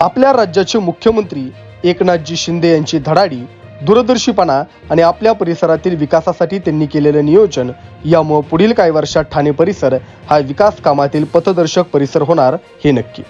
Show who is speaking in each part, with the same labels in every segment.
Speaker 1: आपल्या राज्याचे मुख्यमंत्री एकनाथजी शिंदे यांची धडाडी दूरदर्शीपणा आणि आपल्या परिसरातील विकासासाठी त्यांनी केलेलं नियोजन यामुळे पुढील काही वर्षात ठाणे परिसर हा विकास कामातील पथदर्शक परिसर होणार हे नक्की.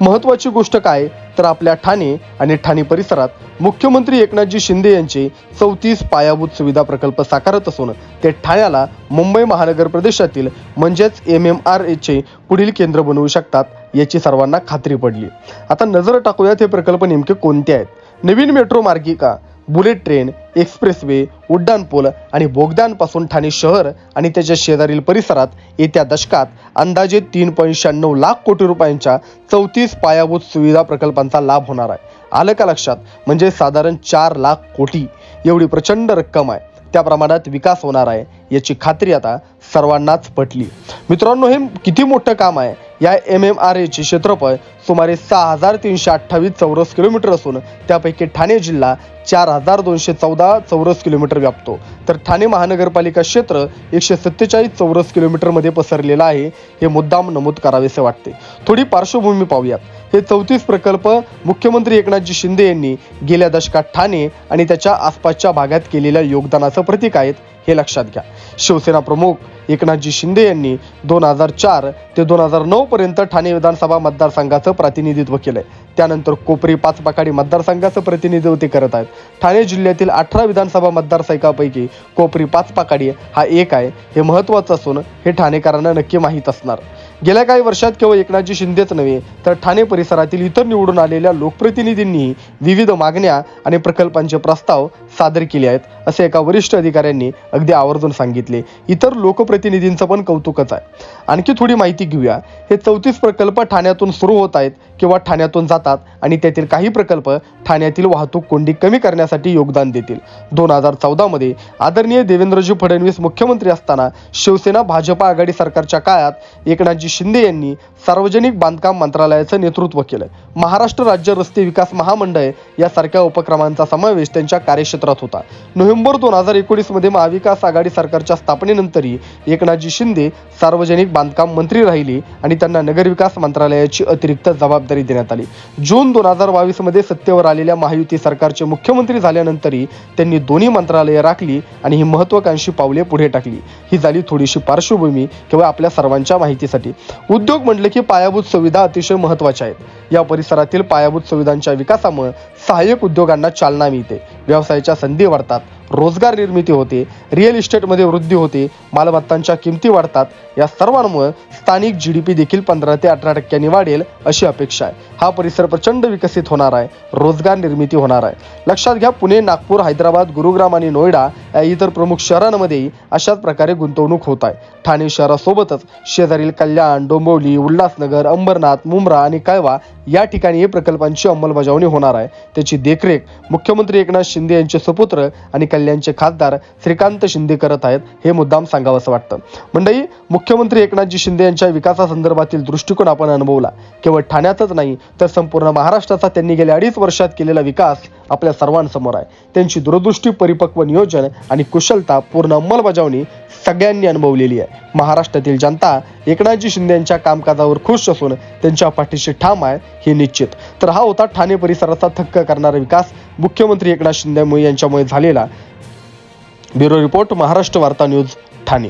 Speaker 1: महत्त्वाची गोष्ट काय? तर आपल्या ठाणे आणि ठाणे परिसरात मुख्यमंत्री एकनाथजी शिंदे यांचे चौतीस पायाभूत सुविधा प्रकल्प साकारत असून ते ठाण्याला मुंबई महानगर प्रदेशातील म्हणजेच एम एम आर एचे पुढील केंद्र बनवू शकतात याची सर्वांना खात्री पडली. आता नजर टाकूयात हे प्रकल्प नेमके कोणते आहेत? नवीन मेट्रो मार्गिका बुलेट ट्रेन एक्सप्रेसवे उड्डाणपूल आणि बोगद्यांपासून ठाणे शहर आणि त्याच्या शेजारील परिसरात येत्या दशकात अंदाजे तीन पॉईंट शहाण्णव लाख कोटी रुपयांच्या चौतीस पायाभूत सुविधा प्रकल्पांचा लाभ होणार आहे. आलं का लक्षात? म्हणजे साधारण चार लाख कोटी. एवढी प्रचंड रक्कम आहे. त्या प्रमाणात विकास होणार आहे. याची खात्री आता सर्वांनाच पटली. मित्रांनो हे किती मोठं काम आहे? या एम एम आर एचे क्षेत्रफळ सुमारे सहा हजार तीनशे अठ्ठावीस चौरस किलोमीटर असून त्यापैकी ठाणे जिल्हा चार हजार दोनशे चौदा चौरस किलोमीटर व्यापतो. तर ठाणे महानगरपालिका क्षेत्र एकशे सत्तेचाळीस चौरस किलोमीटरमध्ये पसरलेलं आहे हे मुद्दाम नमूद करावेसे वाटते. थोडी पार्श्वभूमी पाहूयात. हे चौतीस प्रकल्प मुख्यमंत्री एकनाथजी शिंदे यांनी गेल्या दशकात ठाणे आणि त्याच्या आसपासच्या भागात केलेल्या योगदानाचं प्रतीक आहेत हे लक्षात घ्या. शिवसेना प्रमुख एकनाथजी शिंदे यांनी दोन हजार चार ते दोन हजार नऊ पर्यंत ठाणे विधानसभा मतदारसंघाचं प्रतिनिधित्व केलंय. त्यानंतर कोपरी पाचपाखाडी मतदारसंघाचं प्रतिनिधित्व ते करत आहेत. ठाणे जिल्ह्यातील अठरा विधानसभा मतदारसंघापैकी कोपरी पाचपाखाडी हा एक आहे. हे महत्त्वाचं असून हे ठाणेकरांना नक्की माहीत असणार. गेल्या काही वर्षात केवळ एकनाथजी शिंदेच नव्हे तर ठाणे परिसरातील इतर निवडून आलेल्या लोकप्रतिनिधींनी विविध मागण्या आणि प्रकल्पांचे प्रस्ताव सादर केले आहेत असे एका वरिष्ठ अधिकाऱ्यांनी अगदी आवर्जून सांगितले. इतर लोकप्रतिनिधींचं पण कौतुकच आहे. आणखी थोडी माहिती घेऊया. हे चौतीस प्रकल्प ठाण्यातून सुरू होत आहेत किंवा ठाण्यातून जातात आणि त्यातील काही प्रकल्प ठाण्यातील वाहतूक कोंडी कमी करण्यासाठी योगदान देतील. दोन हजार चौदामध्ये आदरणीय देवेंद्रजी फडणवीस मुख्यमंत्री असताना शिवसेना भाजपा आघाडी सरकारच्या काळात एकनाथजी शिंदे यांनी सार्वजनिक बांधकाम मंत्रालयाचं नेतृत्व केलं महाराष्ट्र राज्य रस्ते विकास महामंडळ यासारख्या उपक्रमांचा समावेश त्यांच्या कार्यक्षेत्रात होता. नोव्हेंबर दोन हजार एकोणीसमध्ये महाविकास आघाडी सरकारच्या स्थापनेनंतरही एकनाथजी शिंदे सार्वजनिक बांधकाम मंत्री राहिले आणि त्यांना नगरविकास मंत्रालयाची अतिरिक्त जबाबदारी देण्यात आली. जून दोन हजार बावीसमध्ये सत्तेवर आलेल्या महायुती सरकारचे मुख्यमंत्री झाल्यानंतरही त्यांनी दोन्ही मंत्रालये राखली आणि ही महत्वाकांक्षी पावले पुढे टाकली. ही झाली थोडीशी पार्श्वभूमी केवळ आपल्या सर्वांच्या माहितीसाठी. उद्योग म्हटलं की पायाभूत सुविधा अतिशय महत्त्वाच्या आहेत. या परिसरातील पायाभूत सुविधांच्या विकासामुळे सहाय्यक उद्योगांना चालना मिळते. व्यवसायाच्या संधी वाढतात. रोजगार निर्मिती होते रिअल इस्टेटमध्ये वृद्धी होते मालमत्तांच्या किमती वाढतात. या सर्वांमुळे स्थानिक जी डी पी देखील पंधरा ते अठरा टक्क्यांनी वाढेल अशी अपेक्षा आहे. हा परिसर प्रचंड विकसित होणार आहे रोजगार निर्मिती होणार आहे. लक्षात घ्या पुणे नागपूर हैदराबाद गुरुग्राम आणि नोएडा या इतर प्रमुख शहरांमध्येही अशाच प्रकारे गुंतवणूक होत आहे. ठाणे शहरासोबतच शेजारील कल्याण डोंबिवली उल्हासनगर अंबरनाथ मुंब्रा आणि कळवा या ठिकाणी प्रकल्पांची अंमलबजावणी होणार आहे. त्याची देखरेख मुख्यमंत्री एकनाथ शिंदे यांचे सुपुत्र आणि कल्याणचे खासदार श्रीकांत शिंदे करत आहेत हे मुद्दाम सांगावं असं वाटतं. मंडळी मुख्यमंत्री एकनाथजी शिंदे यांच्या विकासासंदर्भातील दृष्टिकोन आपण अनुभवला. केवळ ठाण्यातच नाही तर संपूर्ण महाराष्ट्राचा त्यांनी गेल्या अडीच वर्षात केलेला विकास आपल्या सर्वांसमोर आहे. त्यांची दूरदृष्टी परिपक्व नियोजन आणि कुशलता पूर्ण अंमलबजावणी सगळ्यांनी अनुभवलेली आहे. महाराष्ट्रातील जनता एकनाथजी शिंदे यांच्या कामकाजावर खुश असून त्यांच्या पाठीशी ठाम आहे हे निश्चित. तर हा होता ठाणे परिसराचा थक्क करणारा विकास. मुख्यमंत्री एकनाथ शिंदे यांच्यामुळे झालेला ब्युरो रिपोर्ट महाराष्ट्र वार्ता न्यूज ठाणे.